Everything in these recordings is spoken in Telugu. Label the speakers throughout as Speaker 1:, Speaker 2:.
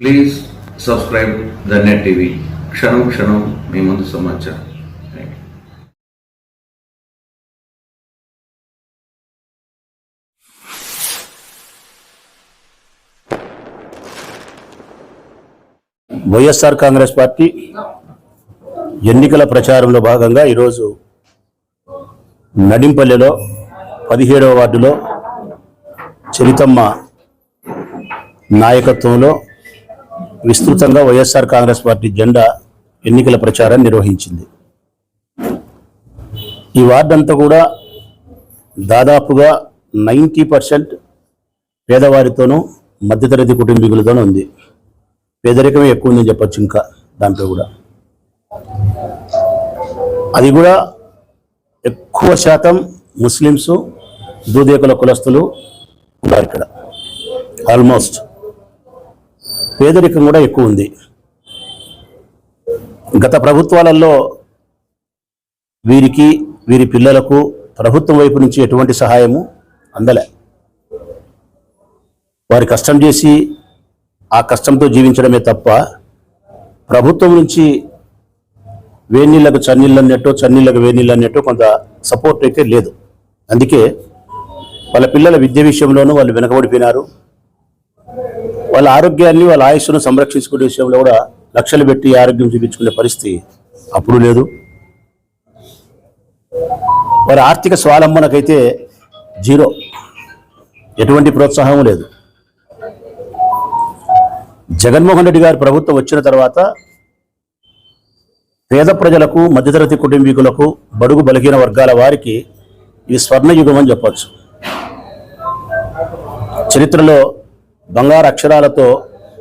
Speaker 1: Please subscribe the net TV క్షణం క్షణం మీ ముందు సమాచారం.
Speaker 2: వైఎస్ఆర్ కాంగ్రెస్ పార్టీ ఎన్నికల ప్రచారంలో భాగంగా ఈరోజు నడింపల్లెలో పదిహేడవ వార్డులో చరితమ్మ నాయకత్వంలో విస్తృతంగా వైఎస్ఆర్ కాంగ్రెస్ పార్టీ జెండా ఎన్నికల ప్రచారం నిర్వహించింది. ఈ వార్డంతా కూడా దాదాపుగా నైంటీ పర్సెంట్ పేదవారితోనూ మధ్యతరగతి కుటుంబీకులతోనూ ఉంది. పేదరికమే ఎక్కువ ఉందని చెప్పొచ్చు ఇంకా దాంట్లో కూడా. అది కూడా ఎక్కువ శాతం ముస్లిమ్స్ దూదేకుల కులస్తులు ఉన్నారు ఇక్కడ. ఆల్మోస్ట్. పేదరికం కూడా ఎక్కువ ఉంది. గత ప్రభుత్వాలలో వీరికి వీరి పిల్లలకు ప్రభుత్వం వైపు నుంచి ఎటువంటి సహాయము అందలే. వారి కష్టం చేసి ఆ కష్టంతో జీవించడమే తప్ప ప్రభుత్వం నుంచి వేనీళ్ళకు చన్నీళ్ళు అన్నట్టు చన్నీళ్ళకు వేనీళ్ళు అన్నట్టు కొంత సపోర్ట్ అయితే లేదు. అందుకే వాళ్ళ పిల్లల విద్య విషయంలోనూ వాళ్ళు వెనకబడిపోయినారు. వాళ్ళ ఆరోగ్యాన్ని వాళ్ళ ఆయుష్ను సంరక్షించుకునే విషయంలో కూడా లక్షలు పెట్టి ఆరోగ్యం చూపించుకునే పరిస్థితి అప్పుడు లేదు. వారి ఆర్థిక స్వాలంబనకైతే జీరో. ఎటువంటి ప్రోత్సాహం లేదు. జగన్మోహన్ రెడ్డి గారి ప్రభుత్వం వచ్చిన తర్వాత పేద ప్రజలకు మధ్యతరగతి కుటుంబీకులకు బడుగు బలహీన వర్గాల వారికి ఇది స్వర్ణయుగం అని చెప్పచ్చు. చరిత్రలో బంగారు అక్షరాలతో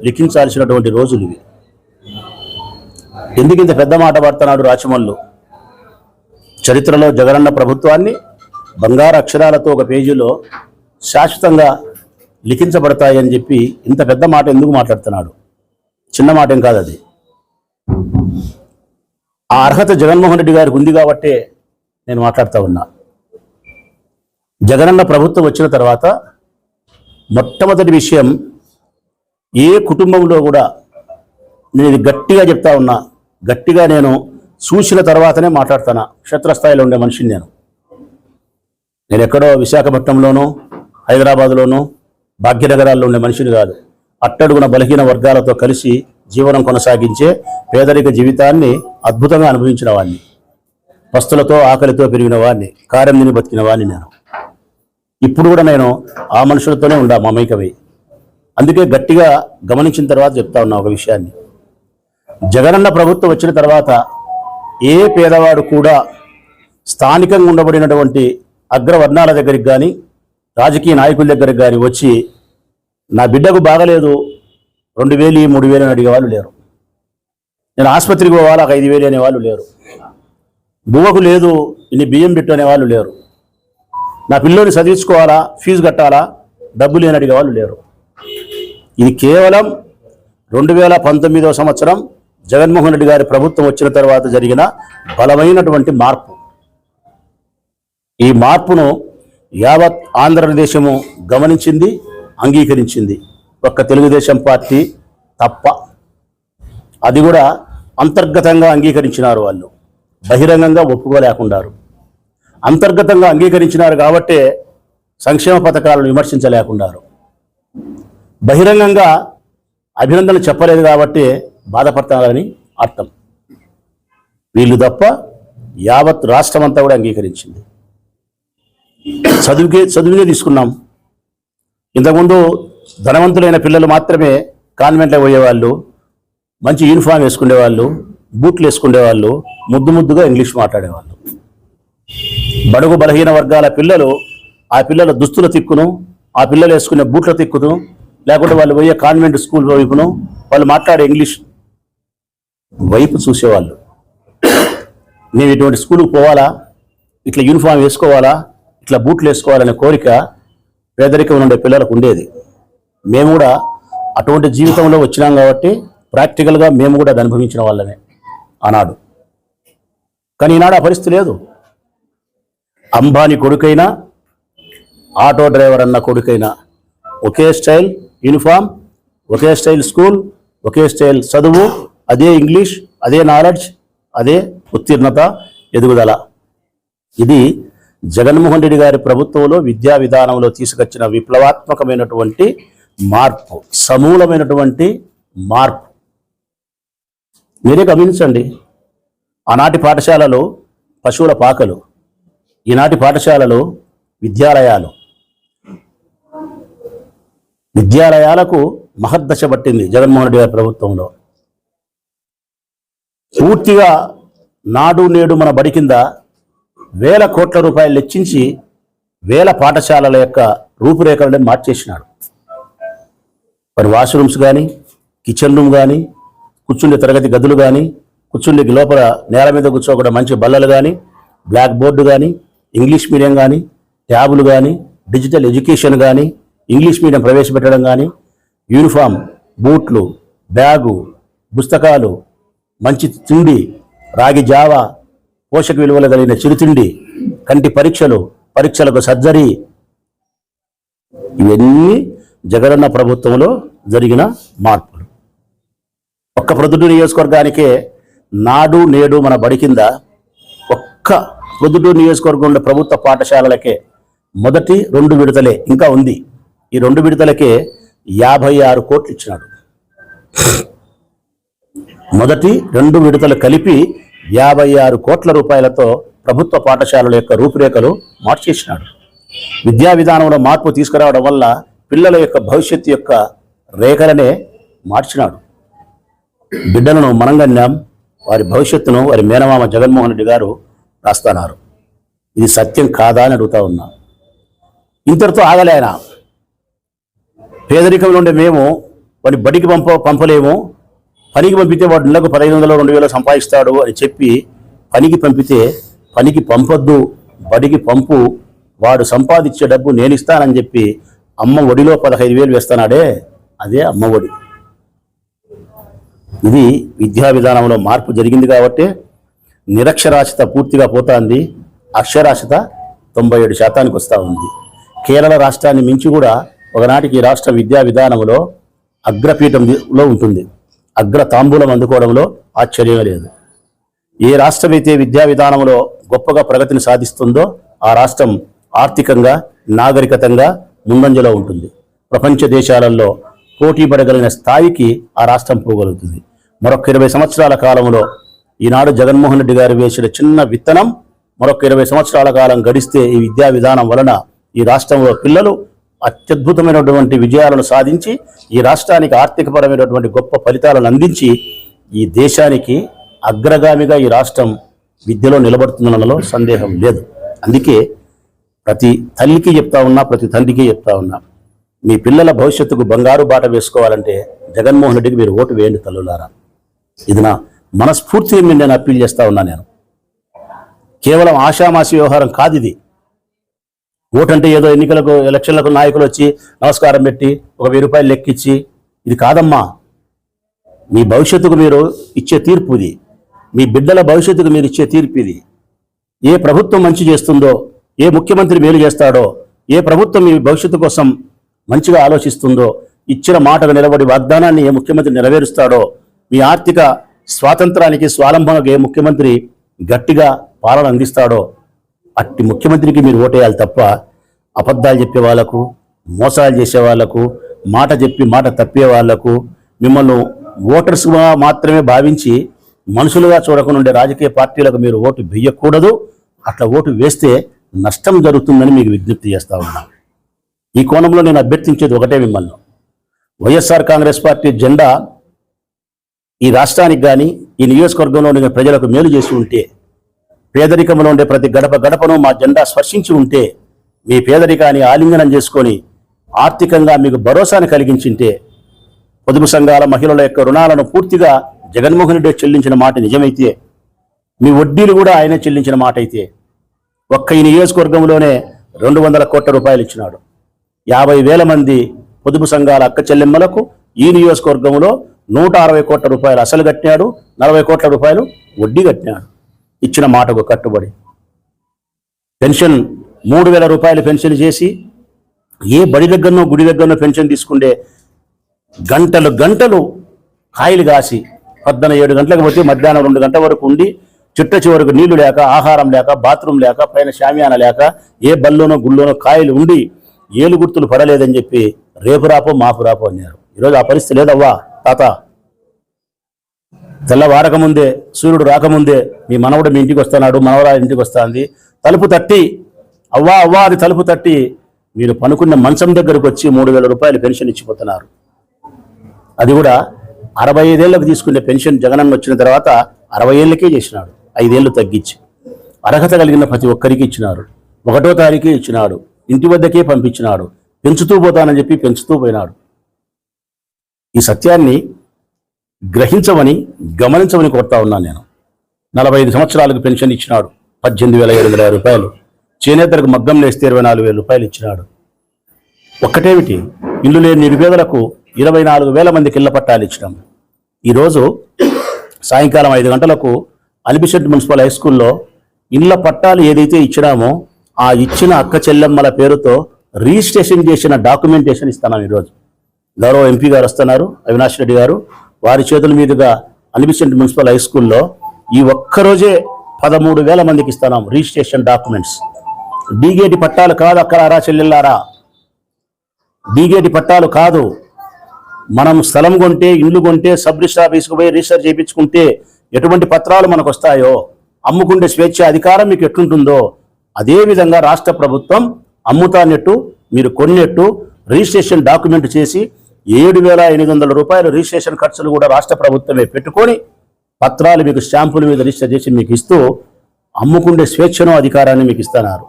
Speaker 2: లిఖించాల్సినటువంటి రోజులు ఇవి. ఎందుకింత పెద్ద మాట పడుతున్నాడు రాచమల్లు? చరిత్రలో జగనన్న ప్రభుత్వాన్ని బంగారు అక్షరాలతో ఒక పేజీలో శాశ్వతంగా లిఖించబడతాయని చెప్పి ఇంత పెద్ద మాట ఎందుకు మాట్లాడుతున్నాడు? చిన్న మాట ఏం కాదు అది. ఆ అర్హత జగన్మోహన్ రెడ్డి గారికి ఉంది కాబట్టే నేను మాట్లాడుతూ ఉన్నా. జగనన్న ప్రభుత్వం వచ్చిన తర్వాత మొట్టమొదటి విషయం ఏ కుటుంబంలో కూడా నేను ఇది గట్టిగా చెప్తా ఉన్నా గట్టిగా నేను చూసిన తర్వాతనే మాట్లాడుతాను. క్షేత్రస్థాయిలో ఉండే మనిషిని నేను. నేను ఎక్కడో విశాఖపట్నంలోనూ హైదరాబాద్లోనూ భాగ్యనగరాల్లో ఉండే మనిషిని కాదు. అట్టడుగున బలహీన వర్గాలతో కలిసి జీవనం కొనసాగించే పేదరిక జీవితాన్ని అద్భుతంగా అనుభవించిన వాడిని పస్తులతో ఆకలితో పెరిగిన వాడిని కారం తిని బతికిన వాడిని నేను. ఇప్పుడు కూడా నేను ఆ మనుషులతోనే ఉండా మమైకమై. అందుకే గట్టిగా గమనించిన తర్వాత చెప్తా ఉన్నా ఒక విషయాన్ని. జగనన్న ప్రభుత్వం వచ్చిన తర్వాత ఏ పేదవాడు కూడా స్థానికంగా ఉండబడినటువంటి అగ్రవర్ణాల దగ్గరికి కానీ రాజకీయ నాయకుల దగ్గరికి కానీ వచ్చి నా బిడ్డకు బాగలేదు రెండు వేలు ఈ మూడు వేలు అని అడిగే వాళ్ళు లేరు. నేను ఆసుపత్రికి పోవాలా ఒక ఐదు వేలు అనేవాళ్ళు లేరు. బువ్వకు లేదు ఇన్ని బియ్యం పెట్టు అనేవాళ్ళు లేరు. నా పిల్లోని చదివించుకోవాలా ఫీజు కట్టాలా? డబ్బు లేని అడిగే వాళ్ళు లేరు. ఇది కేవలం రెండు వేల పంతొమ్మిదవ సంవత్సరం జగన్మోహన్ రెడ్డి గారి ప్రభుత్వం వచ్చిన తర్వాత జరిగిన బలమైనటువంటి మార్పు. ఈ మార్పును యావత్ ఆంధ్రప్రదేశము గమనించింది అంగీకరించింది. ఒక్క తెలుగుదేశం పార్టీ తప్ప. అది కూడా అంతర్గతంగా అంగీకరించినారు వాళ్ళు. బహిరంగంగా ఒప్పుకోలేకుండారు. అంతర్గతంగా అంగీకరించినారు కాబట్టే సంక్షేమ పథకాలను విమర్శించలేకున్నారు. బహిరంగంగా అభినందనలు చెప్పలేదు కాబట్టి బాధపడతారని అర్థం. వీళ్ళు తప్ప యావత్ రాష్ట్రం అంతా కూడా అంగీకరించింది. చదువుకే చదువునే తీసుకున్నాం. ఇంతకుముందు ధనవంతులైన పిల్లలు మాత్రమే కాన్వెంట్లో పోయేవాళ్ళు మంచి యూనిఫామ్ వేసుకునేవాళ్ళు బూట్లు వేసుకునేవాళ్ళు ముద్దు ముద్దుగా ఇంగ్లీష్ మాట్లాడేవాళ్ళు. బడుగు బలహీన వర్గాల పిల్లలు ఆ పిల్లల దుస్తుల తిక్కును ఆ పిల్లలు వేసుకునే బూట్ల తిక్కును లేకుంటే వాళ్ళు పోయే కాన్వెంట్ స్కూల్ వైపును వాళ్ళు మాట్లాడే ఇంగ్లీష్ వైపు చూసేవాళ్ళు. నేను ఇటువంటి స్కూల్కి పోవాలా? ఇట్లా యూనిఫామ్ వేసుకోవాలా? ఇట్లా బూట్లు వేసుకోవాలనే కోరిక పేదరికం ఉండే పిల్లలకు ఉండేది. మేము కూడా అటువంటి జీవితంలో వచ్చినాం కాబట్టి ప్రాక్టికల్గా మేము కూడా అది అనుభవించిన వాళ్ళమే ఆనాడు. కానీ ఈనాడు ఆ పరిస్థితి లేదు. అంబానీ కొడుకైనా ఆటో డ్రైవర్ అన్న కొడుకైనా. ఒకే స్టైల్ యూనిఫామ్ ఒకే స్టైల్ స్కూల్ ఒకే స్టైల్ చదువు అదే ఇంగ్లీష్ అదే నాలెడ్జ్ అదే ఉత్తీర్ణత ఎదుగుదల. ఇది జగన్మోహన్ రెడ్డి గారి ప్రభుత్వంలో విద్యా విధానంలో తీసుకొచ్చిన విప్లవాత్మకమైనటువంటి మార్పు సమూలమైనటువంటి మార్పు. మీరే గమనించండి ఆనాటి పాఠశాలలో పశువుల పాకలు ఈనాటి పాఠశాలలు విద్యాలయాలు. విద్యాలయాలకు మహద్దశ పట్టింది జగన్మోహన్ రెడ్డి గారి ప్రభుత్వంలో. పూర్తిగా నాడు నేడు మన బడి కింద వేల కోట్ల రూపాయలు లెచ్చించి వేల పాఠశాలల యొక్క రూపురేఖలను మార్చేసినాడు. మరి వాష్రూమ్స్ కానీ కిచెన్ రూమ్ కానీ కూర్చుండే తరగతి గదులు కానీ కూర్చుండే లోపల నేల మీద కూర్చోకుండా మంచి బల్లలు కానీ బ్లాక్ బోర్డు కానీ ఇంగ్లీష్ మీడియం కానీ ట్యాబులు కానీ డిజిటల్ ఎడ్యుకేషన్ కానీ ఇంగ్లీష్ మీడియం ప్రవేశపెట్టడం కానీ యూనిఫామ్ బూట్లు బ్యాగు పుస్తకాలు మంచి తిండి రాగి జావ పోషక విలువలు కలిగిన చిరుతిండి కంటి పరీక్షలు పరీక్షలకు సర్జరీ ఇవన్నీ జగనన్న ప్రభుత్వంలో జరిగిన మార్పులు. ఒక్క ప్రొద్దుటూరు నియోజకవర్గానికే నాడు నేడు మన బడి కింద ఒక్క ప్రొద్దుటూరు నియోజకవర్గంలో ప్రభుత్వ పాఠశాలలకే మొదటి రెండు విడతలే ఇంకా ఉంది. ఈ రెండు విడతలకే యాభై ఆరు కోట్లు ఇచ్చినాడు. మొదటి రెండు విడతలు కలిపి యాభై ఆరు కోట్ల రూపాయలతో ప్రభుత్వ పాఠశాలల యొక్క రూపురేఖలు మార్చేసినాడు. విద్యా విధానంలో మార్పు తీసుకురావడం వల్ల పిల్లల యొక్క భవిష్యత్తు యొక్క రేఖలనే మార్చినాడు. బిడ్డలను మనంగన్యాం వారి భవిష్యత్తును వారి మేనమామ జగన్మోహన్ రెడ్డి గారు రాస్తున్నారు. ఇది సత్యం కాదా అని అడుగుతా ఉన్నా. ఇంతటితో ఆగలేనా పేదరికంలో ఉండే మేము వాడి బడికి పంప పంపలేము. పనికి పంపితే వాడు నెలకు పదహైదు వందలు రెండు వేలు సంపాదిస్తాడు అని చెప్పి పనికి పంపితే పనికి పంపొద్దు బడికి పంపు వాడు సంపాదించే డబ్బు నేను ఇస్తానని చెప్పి అమ్మ ఒడిలో పదహైదు వేలు వేస్తానాడే అదే అమ్మ ఒడి. ఇది విద్యా విధానంలో మార్పు జరిగింది కాబట్టి నిరక్షరాస్యత పూర్తిగా పోతాంది అక్షరాస్యత తొంభై ఏడు శాతానికి వస్తూ ఉంది. కేరళ రాష్ట్రాన్ని మించి కూడా ఒకనాటికి రాష్ట్ర విద్యా విధానంలో అగ్రపీఠంలో ఉంటుంది. అగ్ర తాంబూలం అందుకోవడంలో ఆశ్చర్యం లేదు. ఏ రాష్ట్రమైతే విద్యా విధానంలో గొప్పగా ప్రగతిని సాధిస్తుందో ఆ రాష్ట్రం ఆర్థికంగా నాగరికతంగా ముందంజలో ఉంటుంది. ప్రపంచ దేశాలలో పోటీ పడగలిగిన స్థాయికి ఆ రాష్ట్రం పోగలుగుతుంది. మరొక ఇరవై సంవత్సరాల కాలంలో ఈనాడు జగన్మోహన్ రెడ్డి గారు వేసిన చిన్న విత్తనం మరొక ఇరవై సంవత్సరాల కాలం గడిస్తే ఈ విద్యా విధానం వలన ఈ రాష్ట్రంలో పిల్లలు అత్యద్భుతమైనటువంటి విజయాలను సాధించి ఈ రాష్ట్రానికి ఆర్థికపరమైనటువంటి గొప్ప ఫలితాలను అందించి ఈ దేశానికి అగ్రగామిగా ఈ రాష్ట్రం విద్యలో నిలబడుతుందనలో సందేహం లేదు. అందుకే ప్రతి తల్లికి చెప్తా ఉన్నా ప్రతి తండ్రికి చెప్తా ఉన్నా మీ పిల్లల భవిష్యత్తుకు బంగారు బాట వేసుకోవాలంటే జగన్మోహన్ రెడ్డికి మీరు ఓటు వేయండి తల్లులారా. ఇది నా మనస్ఫూర్తిగా మీరు నేను అప్పీల్ చేస్తూ ఉన్నా నేను. కేవలం ఆషామాసి వ్యవహారం కాదు ఇది. ఓటంటే ఏదో ఎన్నికలకు ఎలక్షన్లకు నాయకులు వచ్చి నమస్కారం పెట్టి ఒక వెయ్యి రూపాయలు లెక్కిచ్చి ఇది కాదమ్మా. మీ భవిష్యత్తుకు మీరు ఇచ్చే తీర్పు ఇది. మీ బిడ్డల భవిష్యత్తుకు మీరు ఇచ్చే తీర్పు ఇది. ఏ ప్రభుత్వం మంచి చేస్తుందో ఏ ముఖ్యమంత్రి మేలు చేస్తాడో ఏ ప్రభుత్వం మీ భవిష్యత్తు కోసం మంచిగా ఆలోచిస్తుందో ఇచ్చిన మాటకు నిలబడి వాగ్దానాన్ని ఏ ముఖ్యమంత్రి నెరవేరుస్తాడో మీ ఆర్థిక స్వాతంత్రానికి స్వాలంబనకు ఏ ముఖ్యమంత్రి గట్టిగా పాలన అందిస్తాడో అట్టి ముఖ్యమంత్రికి మీరు ఓటేయాలి తప్ప అబద్ధాలు చెప్పే వాళ్ళకు మోసాలు చేసే వాళ్ళకు మాట చెప్పి మాట తప్పే వాళ్ళకు మిమ్మల్ని ఓటర్స్గా మాత్రమే భావించి మనుషులుగా చూడకుండా ఉండే రాజకీయ పార్టీలకు మీరు ఓటు వేయకూడదు. అట్లా ఓటు వేస్తే నష్టం జరుగుతుందని మీకు విజ్ఞప్తి చేస్తా ఉన్నాను ఈ కోణంలో నేను అభ్యర్థించేది ఒకటే మిమ్మల్ని. వైఎస్ఆర్ కాంగ్రెస్ పార్టీ జెండా ఈ రాష్ట్రానికి కానీ ఈ నియోజకవర్గంలో ఉండే ప్రజలకు మేలు చేసి ఉంటే పేదరికంలో ఉండే ప్రతి గడప గడపను మా జెండా స్పర్శించి ఉంటే మీ పేదరికాన్ని ఆలింగనం చేసుకొని ఆర్థికంగా మీకు భరోసాను కలిగించింటే పొదుపు సంఘాల మహిళల యొక్క రుణాలను పూర్తిగా జగన్మోహన్ రెడ్డి చెల్లించిన మాట నిజమైతే మీ వడ్డీలు కూడా ఆయన చెల్లించిన మాట అయితే ఒక్క ఈ నియోజకవర్గంలోనే రెండు వందల కోట్ల రూపాయలు ఇచ్చినాడు. యాభై వేల మంది పొదుపు సంఘాల అక్క చెల్లెమ్మలకు ఈ నియోజకవర్గంలో నూట అరవై కోట్ల రూపాయలు అసలు కట్టినాడు నలభై కోట్ల రూపాయలు వడ్డీ కట్టినాడు. ఇచ్చిన మాటకు కట్టుబడి. పెన్షన్ మూడు వేల రూపాయలు పెన్షన్ చేసి ఏ బడి దగ్గరనో గుడి దగ్గరనో పెన్షన్ తీసుకుంటే గంటలు గంటలు కాయలు కాసి పొద్దున ఏడు గంటలకు పోతే మధ్యాహ్నం రెండు గంటల వరకు ఉండి చిట్ట చివరకు నీళ్ళు లేక ఆహారం లేక బాత్రూమ్ లేక పైన షామియాన లేక ఏ బల్లోనో గుళ్ళోనో కాయలు ఉండి ఏలు గుర్తులు పడలేదని చెప్పి రేపు రాపో మాపు రాపో అన్నారు. ఈరోజు ఆ పరిస్థితి లేదవ్వా? తాత తెల్లవారకముందే సూర్యుడు రాకముందే మీ మనవడు మీ ఇంటికి వస్తున్నాడు మనవరా ఇంటికి వస్తుంది. తలుపు తట్టి అవ్వా అవ్వా అది తలుపు తట్టి మీరు పనుకున్న మంచం దగ్గరకు వచ్చి మూడు వేల రూపాయలు పెన్షన్ ఇచ్చిపోతున్నారు. అది కూడా అరవై ఐదేళ్ళకు తీసుకునే పెన్షన్ జగనన్న వచ్చిన తర్వాత అరవై ఏళ్ళకే చేసినాడు. ఐదేళ్ళు తగ్గించి. అర్హత కలిగిన ప్రతి ఒక్కరికి ఇచ్చినారు. ఒకటో తారీఖే ఇచ్చినాడు. ఇంటి వద్దకే పంపించినాడు. పెంచుతూ పోతానని చెప్పి పెంచుతూ పోయినాడు. ఈ సత్యాన్ని గ్రహించమని గమనించమని కోరుతా ఉన్నాను నేను. నలభై ఐదు సంవత్సరాలకు పెన్షన్ ఇచ్చినాడు. పద్దెనిమిది వేల ఏడు వందల యాభై రూపాయలు. చేనేతలకు మగ్గం లేస్తే ఇరవై నాలుగు వేల రూపాయలు ఇచ్చినాడు. ఒక్కటేమిటి? ఇల్లు లేని నిరుపేదలకు ఇరవై నాలుగు వేల మందికి ఇళ్ళ పట్టాలు ఇచ్చినాం. ఈరోజు సాయంకాలం ఐదు గంటలకు అలిబిషెట్ మున్సిపల్ హై స్కూల్లో ఇళ్ళ పట్టాలు ఏదైతే ఇచ్చినామో ఆ ఇచ్చిన అక్క చెల్లెమ్మల పేరుతో రిజిస్ట్రేషన్ చేసిన డాక్యుమెంటేషన్ ఇస్తాను ఈరోజు. గౌరవ ఎంపీ గారు వస్తున్నారు అవినాష్ రెడ్డి గారు. వారి చేతుల మీదుగా అలిబిషెంట్ మున్సిపల్ హై స్కూల్లో ఈ ఒక్కరోజే పదమూడు వేల మందికి ఇస్తున్నాం రిజిస్ట్రేషన్ డాక్యుమెంట్స్. డీగేటి పట్టాలు కాదు అక్కడారా చెల్లెళ్ళారా? చెల్లెల్లారా డీగేటి పట్టాలు కాదు. మనం స్థలం కొంటే ఇల్లు కొంటే సబ్ రిజిస్టర్ ఆఫీస్కి పోయి రిజిస్టర్ చేయించుకుంటే ఎటువంటి పత్రాలు మనకు వస్తాయో అమ్ముకుంటే స్వేచ్ఛ అధికారం మీకు ఎట్లుంటుందో అదేవిధంగా రాష్ట్ర ప్రభుత్వం అమ్ముతానట్టు మీరు కొన్నట్టు రిజిస్ట్రేషన్ డాక్యుమెంట్ చేసి ఏడు వేల ఎనిమిది వందల రూపాయలు రిజిస్ట్రేషన్ ఖర్చులు కూడా రాష్ట్ర ప్రభుత్వమే పెట్టుకొని పత్రాలు మీకు స్టాంపుల మీద రిజిస్టర్ చేసి మీకు ఇస్తూ అమ్ముకుండే స్వేచ్ఛను అధికారాన్ని మీకు ఇస్తున్నారు.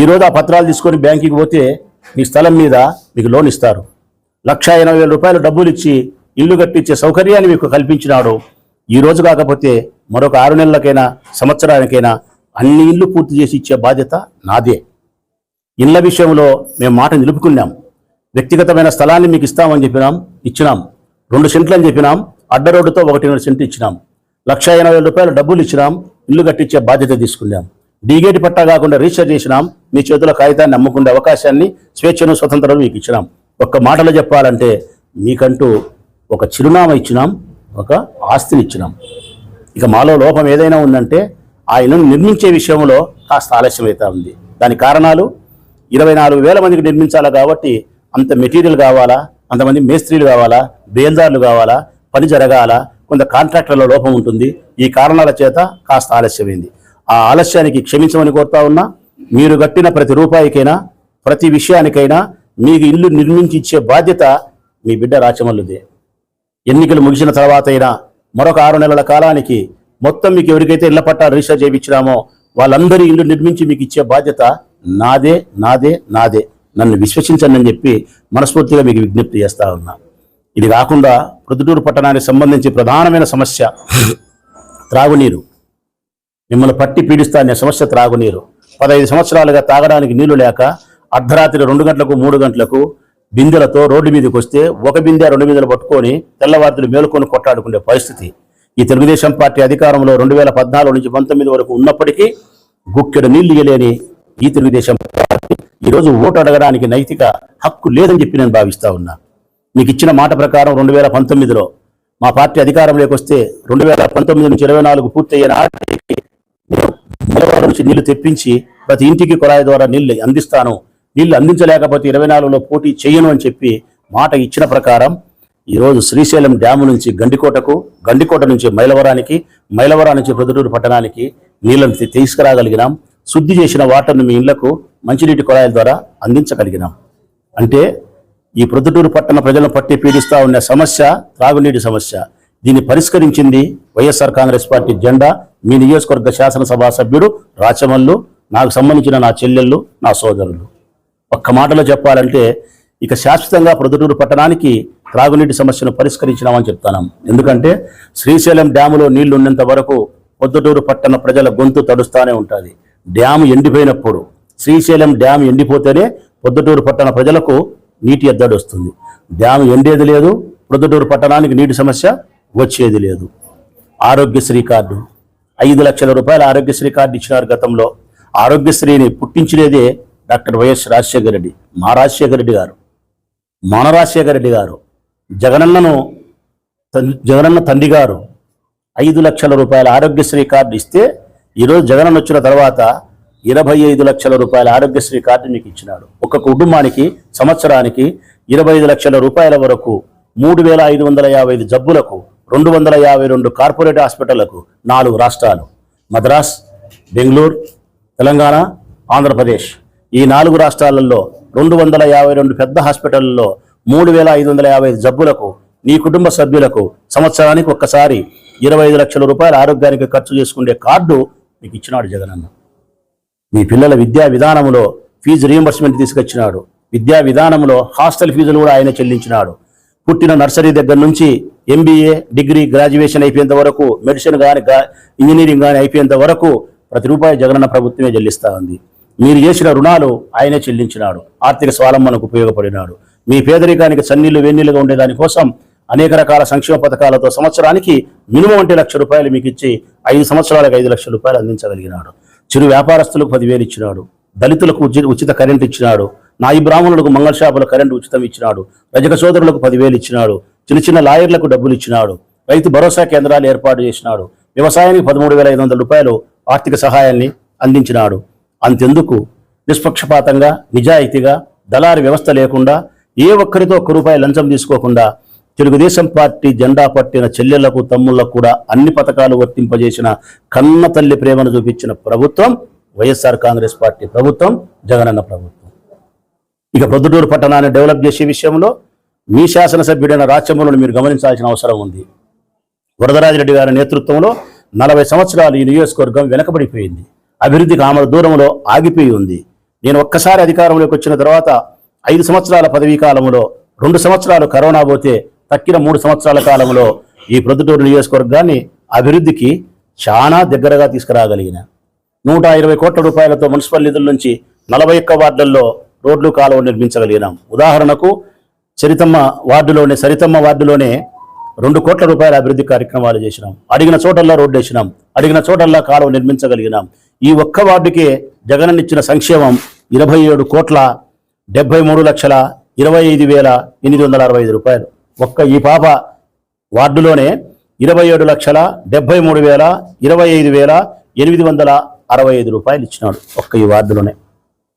Speaker 2: ఈరోజు ఆ పత్రాలు తీసుకొని బ్యాంకుకి పోతే మీ స్థలం మీద మీకు లోన్ ఇస్తారు. లక్ష ఎనభై వేల రూపాయలు డబ్బులు ఇచ్చి ఇల్లు కట్టించే సౌకర్యాన్ని మీకు కల్పించినాడు. ఈరోజు కాకపోతే మరొక ఆరు నెలలకైనా సంవత్సరానికైనా అన్ని ఇల్లు పూర్తి చేసి ఇచ్చే బాధ్యత నాదే. ఇళ్ళ విషయంలో మేము మాట నిలుపుకున్నాం. వ్యక్తిగతమైన స్థలాన్ని మీకు ఇస్తామని చెప్పినాం ఇచ్చినాం. రెండు సెంట్లు అని చెప్పినాం అడ్డ రోడ్డుతో ఒకటిన్నర సెంట్లు ఇచ్చినాం. లక్ష ఎనభై రూపాయలు డబ్బులు ఇచ్చినాం ఇల్లు కట్టించే బాధ్యత తీసుకున్నాం. డీగేటి పట్టా కాకుండా రిజిస్టర్ చేసినాం మీ చేతుల కాగితాన్ని అమ్ముకునే అవకాశాన్ని స్వేచ్ఛను స్వతంత్రం మీకు ఇచ్చినాం. ఒక్క మాటలో చెప్పాలంటే మీకంటూ ఒక చిరునామా ఇచ్చినాం ఒక ఆస్తిని ఇచ్చినాం. ఇక మాలో లోపం ఏదైనా ఉందంటే ఆ ఇల్లును నిర్మించే విషయంలో కాస్త ఆలస్యం అవుతా ఉంది. దాని కారణాలు ఇరవై నాలుగు వేల మందికి నిర్మించాలి కాబట్టి అంత మెటీరియల్ కావాలా? అంతమంది మేస్త్రీలు కావాలా? బేల్దారులు కావాలా? పని జరగాల? కొంత కాంట్రాక్టర్ల లోపం ఉంటుంది. ఈ కారణాల చేత కాస్త ఆలస్యమైంది. ఆ ఆలస్యానికి క్షమించమని కోరుతా ఉన్నా మీరు కట్టిన ప్రతి రూపాయికైనా ప్రతి విషయానికైనా మీకు ఇల్లు నిర్మించి ఇచ్చే బాధ్యత మీ బిడ్డ రాచమల్లుదే. ఎన్నికలు ముగిసిన తర్వాత అయినా మరొక ఆరు నెలల కాలానికి మొత్తం మీకు ఎవరికైతే ఇళ్ళ పట్టాలు రిజిస్టర్ చేయించినామో వాళ్ళందరి ఇల్లు నిర్మించి మీకు ఇచ్చే బాధ్యత నాదే నాదే నాదే. నన్ను విశ్వసించండి అని చెప్పి మనస్ఫూర్తిగా మీకు విజ్ఞప్తి చేస్తా ఉన్నా. ఇది కాకుండా ప్రొద్దుటూరు పట్టణానికి సంబంధించి ప్రధానమైన సమస్య త్రాగునీరు. మిమ్మల్ని పట్టి పీడిస్తానే సమస్య త్రాగునీరు. పదహైదు సంవత్సరాలుగా తాగడానికి నీళ్ళు లేక అర్ధరాత్రి రెండు గంటలకు మూడు గంటలకు బిందెలతో రోడ్డు మీదకి వస్తే ఒక బిందె రెండు బిందెలు పట్టుకొని తెల్లవారుతులు మేలుకొని కొట్టాడుకునే పరిస్థితి. ఈ తెలుగుదేశం పార్టీ అధికారంలో రెండు వేల పద్నాలుగు నుంచి పంతొమ్మిది వరకు ఉన్నప్పటికీ గుక్కెడు నీళ్ళు ఇయ్యలేని ఈ తెలుగుదేశం పార్టీ ఈరోజు ఓటు అడగడానికి నైతిక హక్కు లేదని చెప్పి నేను భావిస్తా ఉన్నా. మీకు ఇచ్చిన మాట ప్రకారం రెండు వేల పంతొమ్మిదిలో మా పార్టీ అధికారంలోకి వస్తే రెండు వేల పంతొమ్మిది నుంచి ఇరవై నాలుగు పూర్తయ్యే నాటికి మూలవారం నుంచి నీళ్ళు తెప్పించి ప్రతి ఇంటికి కుళాయి ద్వారా నీళ్ళు అందిస్తాను. నీళ్ళు అందించలేకపోతే ఇరవై నాలుగులో పోటీ చేయను అని చెప్పి మాట ఇచ్చిన ప్రకారం ఈరోజు శ్రీశైలం డ్యాము నుంచి గండికోటకు గండికోట నుంచి మైలవరానికి మైలవరం నుంచి ప్రొద్దుటూరు పట్టణానికి నీళ్ళను తీసుకురాగలిగినాం. శుద్ధి చేసిన వాటర్ను మీ ఇళ్ళకు మంచినీటి కుళాయిల ద్వారా అందించగలిగినాం. అంటే ఈ ప్రొద్దుటూరు పట్టణ ప్రజలను పట్టి పీడిస్తా ఉన్న సమస్య త్రాగునీటి సమస్య. దీన్ని పరిష్కరించింది వైఎస్ఆర్ కాంగ్రెస్ పార్టీ జెండా. మీ నియోజకవర్గ శాసనసభ సభ్యుడు రాచమల్లు నాకు సంబంధించిన నా చెల్లెళ్ళు నా సోదరులు. ఒక్క మాటలో చెప్పాలంటే ఇక శాశ్వతంగా ప్రొద్దుటూరు పట్టణానికి త్రాగునీటి సమస్యను పరిష్కరించినామని చెప్తాను. ఎందుకంటే శ్రీశైలం డ్యాములో నీళ్ళు ఉన్నంత వరకు పొద్దుటూరు పట్టణ ప్రజల గొంతు తడుస్తూనే ఉంటుంది. డ్యాము ఎండిపోయినప్పుడు శ్రీశైలం డ్యామ్ ఎండిపోతేనే పొద్దుటూరు పట్టణ ప్రజలకు నీటి ఎద్దడి వస్తుంది. డ్యాము ఎండేది లేదు పొద్దుటూరు పట్టణానికి నీటి సమస్య వచ్చేది లేదు. ఆరోగ్యశ్రీ కార్డు. ఐదు లక్షల రూపాయల ఆరోగ్యశ్రీ కార్డు ఇచ్చినారు గతంలో. ఆరోగ్యశ్రీని పుట్టించినదే డాక్టర్ వైఎస్ రాజశేఖర రెడ్డి మా రాజశేఖర రెడ్డి గారు. మన రాజశేఖర రెడ్డి గారు. జగనన్నను జగనన్న తండ్రి గారు. ఐదు లక్షల రూపాయల ఆరోగ్యశ్రీ కార్డు ఇస్తే ఈరోజు జగన్ వచ్చిన తర్వాత ఇరవై ఐదు లక్షల రూపాయల ఆరోగ్యశ్రీ కార్డు మీకు ఇచ్చినాడు. ఒక కుటుంబానికి సంవత్సరానికి ఇరవై ఐదు లక్షల రూపాయల వరకు మూడు వేల ఐదు వందల యాభై ఐదు జబ్బులకు రెండు వందల యాభై రెండు కార్పొరేట్ హాస్పిటళ్ళకు నాలుగు రాష్ట్రాలు. మద్రాస్ బెంగళూరు తెలంగాణ ఆంధ్రప్రదేశ్. ఈ నాలుగు రాష్ట్రాలలో రెండు వందల యాభై రెండు పెద్ద హాస్పిటళ్ళలో మూడు వేల ఐదు వందల యాభై ఐదు జబ్బులకు నీ కుటుంబ సభ్యులకు సంవత్సరానికి ఒక్కసారి ఇరవై ఐదు లక్షల రూపాయల ఆరోగ్యానికి ఖర్చు చేసుకునే కార్డు మీకు ఇచ్చినాడు జగనన్న. మీ పిల్లల విద్యా విధానంలో ఫీజు రీఎంబర్స్మెంట్ తీసుకొచ్చినాడు. విద్యా విధానంలో హాస్టల్ ఫీజులు కూడా ఆయన చెల్లించినాడు. పుట్టిన నర్సరీ దగ్గర నుంచి ఎంబీఏ డిగ్రీ గ్రాడ్యుయేషన్ అయిపోయేంత వరకు మెడిసిన్ కానీ ఇంజనీరింగ్ కానీ అయిపోయేంత వరకు ప్రతి రూపాయి జగనన్న ప్రభుత్వమే చెల్లిస్తా ఉంది. మీరు చేసిన రుణాలు ఆయనే చెల్లించినాడు. ఆర్థిక స్వాలంబనకు ఉపయోగపడినాడు. మీ పేదరికానికి సన్నీళ్ళు వెన్నీళ్ళుగా ఉండేదానికోసం అనేక రకాల సంక్షేమ పథకాలతో సంవత్సరానికి మినిమం అంటే లక్ష రూపాయలు మీకు ఇచ్చి ఐదు సంవత్సరాలకు ఐదు లక్షల రూపాయలు అందించగలిగినాడు. చిరు వ్యాపారస్తులకు పదివేలు ఇచ్చినాడు. దళితులకు ఉచిత కరెంటు కరెంట్ ఇచ్చినాడు. నాయి బ్రాహ్మణులకు మంగళ షాపుల కరెంటు ఉచితం ఇచ్చినాడు. రజక సోదరులకు పదివేలు ఇచ్చినాడు. చిన్న చిన్న లాయర్లకు డబ్బులు ఇచ్చినాడు. రైతు భరోసా కేంద్రాలు ఏర్పాటు చేసినాడు. వ్యవసాయానికి పదమూడు వేల ఐదు వందల రూపాయలు ఆర్థిక సహాయాన్ని అందించినాడు. అంతెందుకు? నిష్పక్షపాతంగా నిజాయితీగా దళారి వ్యవస్థ లేకుండా ఏ ఒక్కరితో ఒక్క రూపాయి లంచం తీసుకోకుండా తెలుగుదేశం పార్టీ జెండా పట్టిన చెల్లెళ్ళకు తమ్ముళ్ళకు కూడా అన్ని పథకాలు వర్తింపజేసిన కన్న తల్లి ప్రేమను చూపించిన ప్రభుత్వం వైఎస్ఆర్ కాంగ్రెస్ పార్టీ ప్రభుత్వం జగనన్న ప్రభుత్వం. ఇక ప్రొద్దుటూరు పట్టణాన్ని డెవలప్ చేసే విషయంలో మీ శాసనసభ్యుడైన రాచమ్మలను మీరు గమనించాల్సిన అవసరం ఉంది. వరదరాజిరెడ్డి గారి నేతృత్వంలో నలభై సంవత్సరాలు ఈ నియోజకవర్గం వెనకబడిపోయింది. అభివృద్ధికి ఆమె దూరంలో ఆగిపోయి ఉంది. నేను ఒక్కసారి అధికారంలోకి వచ్చిన తర్వాత ఐదు సంవత్సరాల పదవీ కాలంలో రెండు సంవత్సరాలు కరోనా పోతే తక్కిన మూడు సంవత్సరాల కాలంలో ఈ ప్రొద్దుటూరు నియోజకవర్గాన్ని అభివృద్ధికి చాలా దగ్గరగా తీసుకురాగలిగిన నూట ఇరవై కోట్ల రూపాయలతో మున్సిపల్ నిధుల నుంచి నలభై ఒక్క వార్డుల్లో రోడ్లు కాలువ నిర్మించగలిగినాం. ఉదాహరణకు చరితమ్మ వార్డులోనే సరితమ్మ వార్డులోనే రెండు కోట్ల రూపాయల అభివృద్ధి కార్యక్రమాలు చేసినాం. అడిగిన చోటల్లో రోడ్డు వేసినాం. అడిగిన చోటల్లో కాలువ నిర్మించగలిగినాం. ఈ ఒక్క వార్డుకే జగన్ ఇచ్చిన సంక్షేమం ఇరవై ఏడు కోట్ల డెబ్బై మూడు లక్షల ఇరవై ఐదు వేల ఎనిమిది వందల అరవై ఐదు రూపాయలు. ఒక్క ఈ పాప వార్డులోనే ఇరవై ఏడు లక్షల డెబ్బై మూడు వేల ఇరవై ఐదు వేల ఎనిమిది వందల అరవై ఐదు రూపాయలు ఇచ్చినాడు ఒక్క ఈ వార్డులోనే.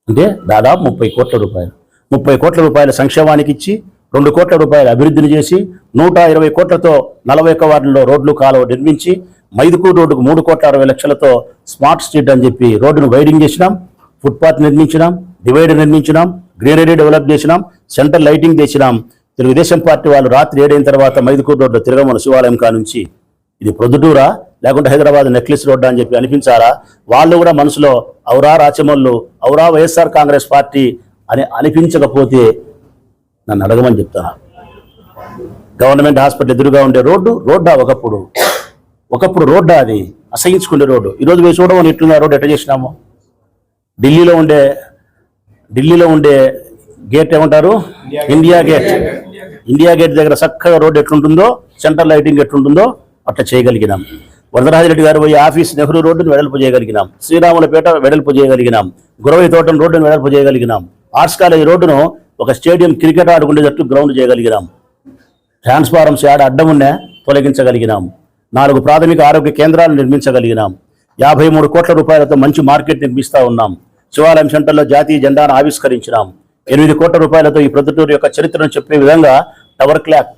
Speaker 2: అంటే దాదాపు ముప్పై కోట్ల రూపాయలు. ముప్పై కోట్ల రూపాయల సంక్షేమానికి ఇచ్చి రెండు కోట్ల రూపాయల అభివృద్ధిని చేసి నూట ఇరవై కోట్లతో నలభై ఒక్క వార్డుల్లో రోడ్లు కాలువ నిర్మించి మైదుకూరు రోడ్డుకు మూడు కోట్ల అరవై లక్షలతో స్మార్ట్ స్ట్రీట్ అని చెప్పి రోడ్డును వైడింగ్ చేసినాం ఫుట్పాత్ నిర్మించినాం డివైడర్ నిర్మించినాం గ్రీనరీ డెవలప్ చేసినాం సెంటర్ లైటింగ్ చేసినాం. తెలుగుదేశం పార్టీ వాళ్ళు రాత్రి ఏడైన తర్వాత మైదుకూరు రోడ్డు తిరగమన శివాలయం కానుంచి ఇది ప్రొద్దుటూరా? లేకుంటే హైదరాబాద్ నెక్లెస్ రోడ్డా అని చెప్పి అనిపించారా? వాళ్ళు కూడా మనసులో ఔరా రాచమల్లు ఔరా వైఎస్ఆర్ కాంగ్రెస్ పార్టీ అని అనిపించకపోతే నన్ను అడగమని చెప్తాను గవర్నమెంట్ హాస్పిటల్ ఎదురుగా ఉండే రోడ్డు రోడ్డా ఒకప్పుడు. ఒకప్పుడు రోడ్డా అది అసహించుకునే రోడ్డు. ఈరోజు పోయి చూడమని ఎట్లుంది రోడ్డు ఎట్ట చేసినాము? ఢిల్లీలో ఉండే ఢిల్లీలో ఉండే గేట్ ఏమంటారు? ఇండియా గేట్ ఇండియా గేట్ దగ్గర చక్కగా రోడ్డు ఎట్లుంటుందో సెంట్రల్ లైటింగ్ ఎట్లుంటుందో అట్లా చేయగలిగినాం. వరదరాజిరెడ్డి గారు పోయి ఆఫీస్ నెహ్రూ రోడ్డును వెడల్పు చేయగలిగినాం. శ్రీరాములపేట వెడల్పు చేయగలిగినాం. గురవై తోటం రోడ్డును వెడల్పు చేయగలిగినాం. ఆర్ట్స్ కాలేజ్ రోడ్డును ఒక స్టేడియం క్రికెట్ ఆడుకునేటట్టు గ్రౌండ్ చేయగలిగినాం. ట్రాన్స్ఫారమ్స్ యాడ అడ్డం ఉన్నా తొలగించగలిగినాం. నాలుగు ప్రాథమిక ఆరోగ్య కేంద్రాలు నిర్మించగలిగినాం. యాభై మూడు కోట్ల రూపాయలతో మంచి మార్కెట్ నిర్మిస్తా ఉన్నాం. శివాలయం సెంటర్లో జాతీయ జెండాను ఆవిష్కరించినాం. ఎనిమిది కోట్ల రూపాయలతో ఈ ప్రొద్దుటూరు యొక్క చరిత్రను చెప్పే విధంగా టవర్ క్లాక్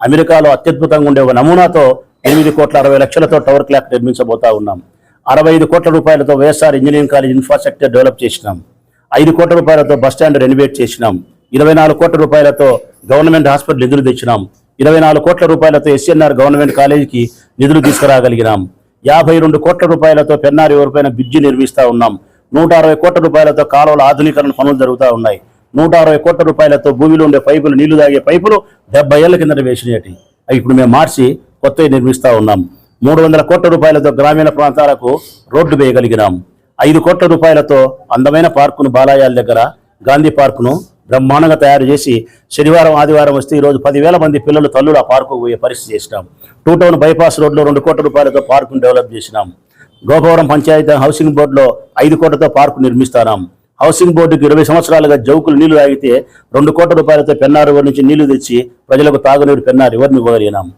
Speaker 2: అమెరికాలో అత్యద్భుతంగా ఉండే ఒక నమూనాతో ఎనిమిది కోట్ల అరవై లక్షలతో టవర్ క్లాక్ నిర్మించబోతా ఉన్నాం. అరవై ఐదు కోట్ల రూపాయలతో YSR engineering college infrastructure develop చేసినాం. ఐదు కోట్ల రూపాయలతో బస్ స్టాండ్ రెనోవేట్ చేసినాం. ఇరవై నాలుగు కోట్ల రూపాయలతో గవర్నమెంట్ హాస్పిటల్ నిధులు తెచ్చినాం. ఇరవై నాలుగు కోట్ల రూపాయలతో ఎస్ఎన్ఆర్ గవర్నమెంట్ కాలేజీకి నిధులు తీసుకురాగలిగినాం. యాభై రెండు కోట్ల రూపాయలతో పెన్నారి ఎవరిపైన బ్రిడ్జి నిర్మిస్తూ ఉన్నాం. నూట అరవై కోట్ల రూపాయలతో కాలువల ఆధునీకరణ పనులు జరుగుతూ ఉన్నాయి. నూట అరవై కోట్ల రూపాయలతో భూమిలో ఉండే పైపులు నీళ్ళు తాగే పైపులు డెబ్బై ఏళ్ళ కిందట వేసినవి ఇప్పుడు మేము మార్చి కొత్తవి నిర్మిస్తూ ఉన్నాం. మూడు వందల కోట్ల రూపాయలతో గ్రామీణ ప్రాంతాలకు రోడ్డు వేయగలిగినాం. ఐదు కోట్ల రూపాయలతో అందమైన పార్కును బాలాయాల దగ్గర గాంధీ పార్కును బ్రహ్మాండంగా తయారు చేసి శనివారం ఆదివారం వస్తే ఈరోజు పదివేల మంది పిల్లలు తల్లులు ఆ పార్కు పోయే పరిస్థితి చేసినాం. టూ టౌన్ బైపాస్ రోడ్లో రెండు కోట్ల రూపాయలతో పార్కును డెవలప్ చేసినాం. గోపవరం పంచాయతీ హౌసింగ్ బోర్డులో ఐదు కోట్లతో పార్కు నిర్మిస్తాం హౌసింగ్ బోర్డుకి ఇరవై సంవత్సరాలుగా జౌకులు నీళ్ళు తాగితే రెండు కోట్ల రూపాయలతో పెన్నారు నుంచి నీళ్ళు తెచ్చి ప్రజలకు తాగునీరు పెన్నారు ఎవరిని ఇవ్వగలిగినాం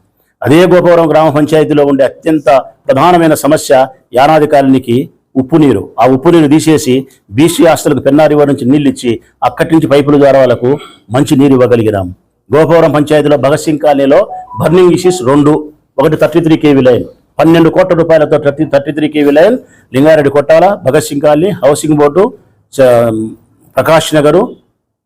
Speaker 2: అదే గోపవరం గ్రామ పంచాయతీలో ఉండే అత్యంత ప్రధానమైన సమస్య యానాది కాలనీకి ఉప్పు నీరు. ఆ ఉప్పు నీరు తీసేసి బీసీ ఆస్తులకు పెన్నారివర్ నుంచి నీళ్ళు ఇచ్చి అక్కడి నుంచి పైపుల ద్వారా వాళ్ళకు మంచి నీరు ఇవ్వగలిగినాం. గోపవరం పంచాయతీలో భగత్ సింగ్ కాలనీలో బర్నింగ్ ఇష్యూస్ రెండు. ఒకటి థర్టీ త్రీ కేవీ లైన్. పన్నెండు కోట్ల రూపాయలతో thirty thirty three KV line Lingareddy Kottala Bhagat Singh colony housing board Prakash Nagar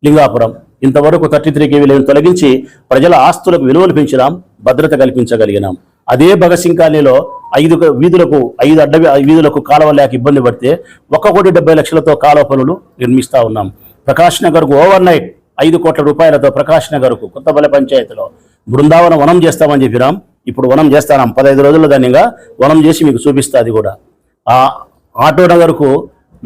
Speaker 2: Lingapuram. ఇంతవరకు థర్టీ త్రీ కేవీ తొలగించి ప్రజల ఆస్తులకు విలువలు పెంచినాం భద్రత కల్పించగలిగినాం. అదే భగత్ కాలనీలో ఐదు వీధులకు ఐదు అడ్డ వీధులకు కాలువ లేక ఇబ్బంది పడితే ఒక కోటి డెబ్బై లక్షలతో కాలువ పనులు నిర్మిస్తూ ఉన్నాం. ప్రకాష్ నగర్కు ఓవర్ నైట్ ఐదు కోట్ల రూపాయలతో ప్రకాష్ నగర్కు కొత్తపల్లి పంచాయతీలో బృందావనం వనం చేస్తామని చెప్పినాం. ఇప్పుడు వనం చేస్తాం పదహైదు రోజుల దాన్ని వనం చేసి మీకు చూపిస్తా అది కూడా. ఆ ఆటో నగర్కు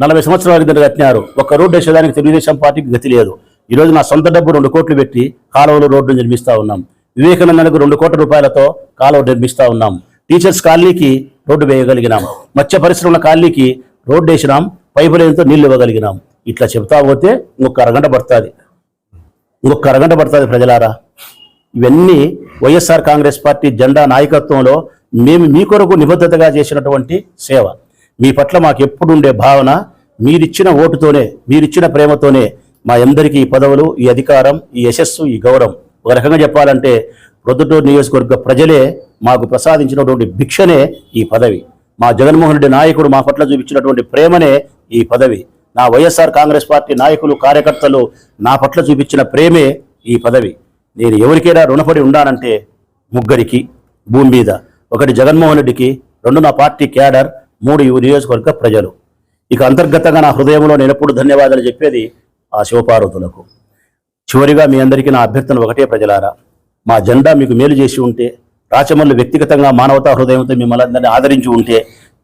Speaker 2: నలభై సంవత్సరాల కింద కట్టినారు. ఒక రోడ్డు వేసేదానికి తెలుగుదేశం పార్టీకి గతి లేదు. ఈరోజు నా సొంత డబ్బు రెండు కోట్లు పెట్టి కాలువలు రోడ్డు నిర్మిస్తూ ఉన్నాం. వివేకానందకు రెండు కోట్ల రూపాయలతో కాలువ నిర్మిస్తూ ఉన్నాం. టీచర్స్ కాలనీకి రోడ్డు వేయగలిగినాం. మత్స్య పరిశ్రమల కాలనీకి రోడ్డు వేసినాం. పైపు లైన్తో నీళ్ళు ఇవ్వగలిగినాం. ఇట్లా చెబుతా పోతే ఇంకొక అరగంట పడుతుంది. ఇంకొక అరగంట పడుతుంది ప్రజలారా. ఇవన్నీ వైఎస్ఆర్ కాంగ్రెస్ పార్టీ జెండా నాయకత్వంలో మేము మీ కొరకు నిబద్ధతగా చేసినటువంటి సేవ. మీ పట్ల మాకు ఎప్పుడుండే భావన మీరిచ్చిన ఓటుతోనే మీరిచ్చిన ప్రేమతోనే మా అందరికీ ఈ పదవులు ఈ అధికారం ఈ యశస్సు ఈ గౌరవం. ఒక రకంగా చెప్పాలంటే ప్రొద్దుటూరు నియోజకవర్గ ప్రజలే మాకు ప్రసాదించినటువంటి భిక్షనే ఈ పదవి. మా జగన్మోహన్ రెడ్డి నాయకుడు మా పట్ల చూపించినటువంటి ప్రేమనే ఈ పదవి. నా వైఎస్ఆర్ కాంగ్రెస్ పార్టీ నాయకులు కార్యకర్తలు నా పట్ల చూపించిన ప్రేమే ఈ పదవి. నేను ఎవరికైనా రుణపడి ఉండానంటే ముగ్గురికి భూమి మీద. ఒకటి జగన్మోహన్ రెడ్డికి రెండు నా పార్టీ క్యాడర్ మూడు నియోజకవర్గ ప్రజలు. ఇక అంతర్గతంగా నా హృదయంలో నేను ఎప్పుడు ధన్యవాదాలు చెప్పేది ఆ శివపార్వతులకు. చివరిగా మీ అందరికీ నా అభ్యర్థన ఒకటే ప్రజలారా. మా జెండా మీకు మేలు చేసి ఉంటే రాచమల్లు వ్యక్తిగతంగా మానవతా హృదయంతో మిమ్మల్ని అందరినీ ఆదరించి ఉంటే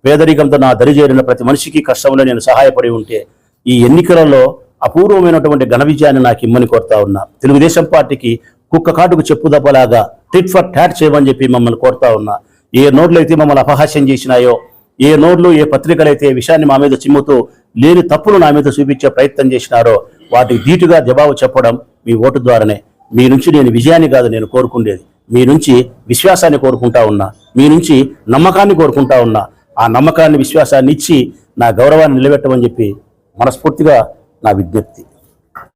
Speaker 2: పేదరికంతో నా దరిచేరిన ప్రతి మనిషికి కష్టంలో నేను సహాయపడి ఉంటే ఈ ఎన్నికలలో అపూర్వమైనటువంటి ఘన విజయాన్ని నాకు ఇమ్మని కోరుతా ఉన్నా. తెలుగుదేశం పార్టీకి కుక్క కాటుకు చెప్పు దెబ్బలాగా టిట్ ఫర్ ట్యాట్ చేయమని చెప్పి మమ్మల్ని కోరుతా ఉన్నా. ఏ నోట్లు అయితే మమ్మల్ని అపహాస్యం చేసినాయో ఏ నోట్లు ఏ పత్రికలు అయితే విషయాన్ని మా మీద చిమ్ముతూ లేని తప్పులు నా మీద చూపించే ప్రయత్నం చేసినారో వాటికి ధీటుగా జవాబు చెప్పడం మీ ఓటు ద్వారానే. మీ నుంచి నేను విజయాన్ని కాదు నేను కోరుకుండేది. మీ నుంచి విశ్వాసాన్ని కోరుకుంటా ఉన్నా. మీ నుంచి నమ్మకాన్ని కోరుకుంటా ఉన్నా. ఆ నమ్మకాన్ని విశ్వాసాన్ని ఇచ్చి నా గౌరవాన్ని నిలబెట్టమని చెప్పి మనస్ఫూర్తిగా నా విజ్ఞప్తి.